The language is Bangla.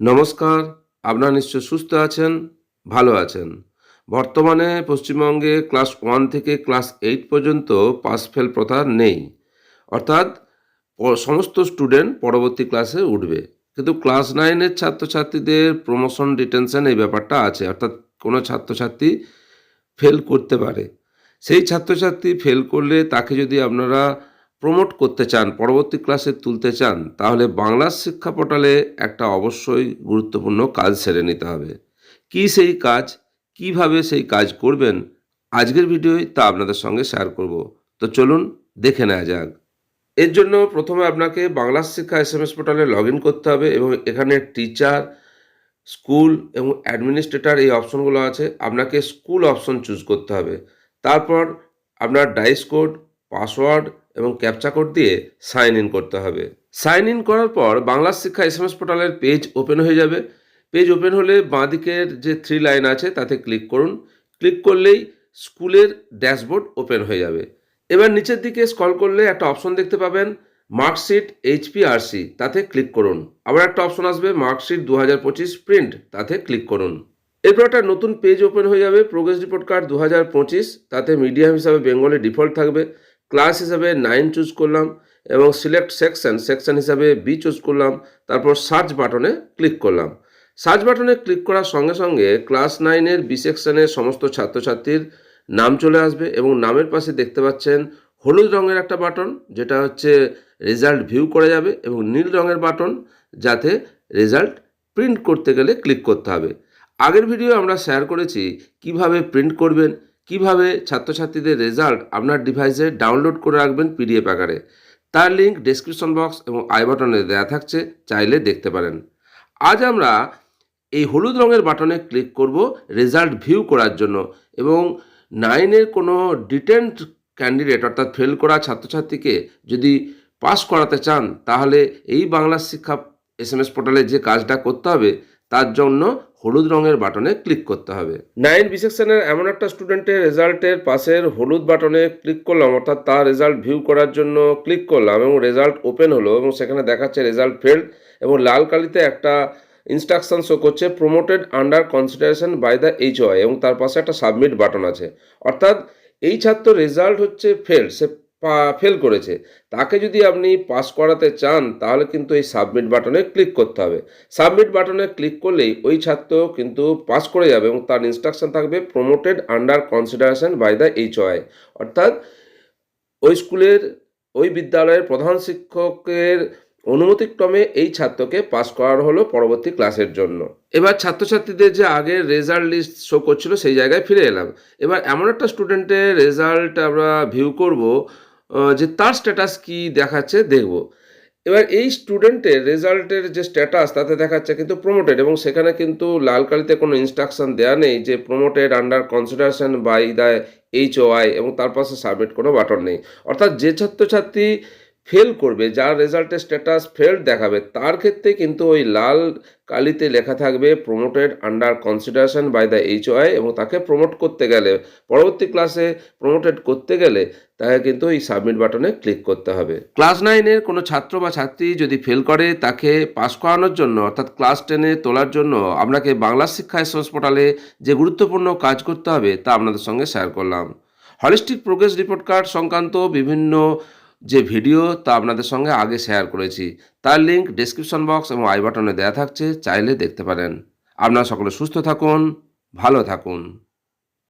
নমস্কার, আপনারা নিশ্চয় সুস্থ আছেন, ভালো আছেন। বর্তমানে পশ্চিমবঙ্গে ক্লাস ওয়ান থেকে ক্লাস এইট পর্যন্ত পাস ফেল প্রথা নেই। অর্থাৎ সমস্ত স্টুডেন্ট পরবর্তী ক্লাসে উঠবে। কিন্তু ক্লাস নাইনের ছাত্রছাত্রীদের প্রমোশন ডিটেনশন এই ব্যাপারটা আছে। অর্থাৎ, কোনো ছাত্রছাত্রী ফেল করতে পারে। সেই ছাত্রছাত্রী ফেল করলে তাকে যদি আপনারা প্রমোট করতে চান, পরবর্তী ক্লাসে তুলতে চান, তাহলে বাংলা শিক্ষা পোর্টালে একটা অবশ্যই গুরুত্বপূর্ণ কাজ সেরে নিতে হবে। কি সেই কাজ? কীভাবে সেই কাজ করবেন? আজকের ভিডিওয় তা আপনাদের সঙ্গে শেয়ার করব। তো চলুন দেখে নেওয়া যাক। এর জন্য প্রথমে আপনাকে Bangla Shiksha S M S পোর্টালে লগ ইন করতে হবে এবং এখানে টিচার স্কুল এবং অ্যাডমিনিস্ট্রেটর এই অপশনগুলো আছে। আপনাকে স্কুল অপশন চুজ করতে হবে। তারপর আপনার ডাইস কোড পাসওয়ার্ড এবং ক্যাপচা কোড দিয়ে সাইন ইন করতে হবে। সাইন ইন করার পর Bangla Shiksha S M S পোর্টালের পেজ ওপেন হয়ে যাবে। পেজ ওপেন হলে বাঁ দিকের যে থ্রি লাইন আছে তাতে ক্লিক করুন। ক্লিক করলেই স্কুলের ড্যাশবোর্ড ওপেন হয়ে যাবে। এবার নিচের দিকে স্ক্রল করলে একটা অপশন দেখতে পাবেন, মার্কশিট এইচপিআরসি তাতে ক্লিক করুন। আবার একটা অপশন আসবে, মার্কশিট দু হাজার পঁচিশ প্রিন্ট, তাতে ক্লিক করুন। এরপর একটা নতুন পেজ ওপেন হয়ে যাবে, প্রোগ্রেস রিপোর্ট কার্ড দু হাজার পঁচিশ, তাতে মিডিয়াম হিসাবে বেঙ্গলে ডিফল্ট থাকবে। ক্লাস হিসাবে নাইন চুজ করলাম এবং সিলেক্ট সেকশন সেকশন হিসাবে বি চুজ করলাম, তারপর সার্চ বাটনে ক্লিক করলাম। সার্চ বাটনে ক্লিক করার সঙ্গে সঙ্গে ক্লাস নাইনের বি সেকশনের সমস্ত ছাত্রছাত্রীর নাম চলে আসবে এবং নামের পাশে দেখতে পাচ্ছেন হলুদ রঙের একটা বাটন যেটা হচ্ছে রেজাল্ট ভিউ করা যাবে এবং নীল রঙের বাটন যাতে রেজাল্ট প্রিন্ট করতে গেলে ক্লিক করতে হবে। আগের ভিডিও আমরা শেয়ার করেছি কীভাবে প্রিন্ট করবেন কীভাবে ছাত্রছাত্রীদের রেজাল্ট আপনার ডিভাইসে ডাউনলোড করে রাখবেন পিডিএফ আকারে? তার লিঙ্ক ডেসক্রিপশন বক্স এবং আই বাটনে দেওয়া থাকছে, চাইলে দেখতে পারেন। আজ আমরা এই হলুদ রঙের বাটনে ক্লিক করব রেজাল্ট ভিউ করার জন্য এবং নাইনের কোনো ডিটেন্ট ক্যান্ডিডেট অর্থাৎ ফেল করা ছাত্রছাত্রীকে যদি পাস করাতে চান, তাহলে এই Bangla Shiksha S M S পোর্টালে যে কাজটা করতে হবে তার জন্য হলুদ রঙের বাটনে ক্লিক করতে হবে। নাইন বি সেকশনের এমন একটা স্টুডেন্টের রেজাল্টের পাশের হলুদ বাটনে ক্লিক করলাম, অর্থাৎ তার রেজাল্ট ভিউ করার জন্য ক্লিক করলাম এবং রেজাল্ট ওপেন হলো এবং সেখানে দেখাচ্ছে রেজাল্ট ফেল্ড এবং লাল কালিতে একটা ইনস্ট্রাকশন শো করছে promoted under consideration by the H Y এবং তার পাশে একটা সাবমিট বাটন আছে। অর্থাৎ এই ছাত্র রেজাল্ট হচ্ছে ফেল, সে ফেল করেছে। তাকে যদি আপনি পাস করাতে চান, তাহলে কিন্তু এই সাবমিট বাটনে ক্লিক করতে হবে। সাবমিট বাটনে ক্লিক করলেই ওই ছাত্র কিন্তু পাস করে যাবে এবং তার ইনস্ট্রাকশন থাকবে promoted under consideration by the H Y অর্থাৎ ওই স্কুলের, ওই বিদ্যালয়ের প্রধান শিক্ষকের অনুমতিক্রমে এই ছাত্রকে পাস করানো হলো পরবর্তী ক্লাসের জন্য। এবার ছাত্রছাত্রীদের যে আগের রেজাল্ট লিস্ট শো করছিল, সেই জায়গায় ফিরে এলাম। এবার এমন একটা স্টুডেন্টের রেজাল্ট আমরা ভিউ করব যে তার স্ট্যাটাস কি দেখাচ্ছে, দেখব। এবার এই স্টুডেন্টের রেজাল্টের যে স্ট্যাটাস তাতে দেখাচ্ছে কিন্তু প্রমোটেড এবং সেখানে কিন্তু লাল কালিতে কোনো ইনস্ট্রাকশন দেওয়া নেই যে promoted under consideration by the H Y এবং তার পাশে সাবমিট কোনো বাটন নেই। অর্থাৎ যে ছাত্রছাত্রী ফেল করবে, যার রেজাল্টের স্ট্যাটাস ফেল দেখাবে, তার ক্ষেত্রে কিন্তু ওই লাল কালিতে লেখা থাকবে promoted under consideration by the H এবং তাকে প্রমোট করতে গেলে, পরবর্তী ক্লাসে প্রমোটেড করতে গেলে তাকে কিন্তু এই সাবমিট বাটনে ক্লিক করতে হবে। ক্লাস নাইনের কোনো ছাত্র বা ছাত্রী যদি ফেল করে, তাকে পাস করানোর জন্য, অর্থাৎ ক্লাস টেনে তোলার জন্য, আপনাকে বাংলা শিক্ষা এসএস পোর্টালে যে গুরুত্বপূর্ণ কাজ করতে হবে, তা আপনাদের সঙ্গে শেয়ার করলাম। হলিস্টিক প্রোগ্রেস রিপোর্ট কার্ড সংক্রান্ত বিভিন্ন যে ভিডিও তা আপনাদের সঙ্গে আগে শেয়ার করেছি। তার লিঙ্ক ডেসক্রিপশন বক্স এবং আই বাটনে দেওয়া থাকছে, চাইলে দেখতে পারেন। আপনারা সকলে সুস্থ থাকুন, ভালো থাকুন।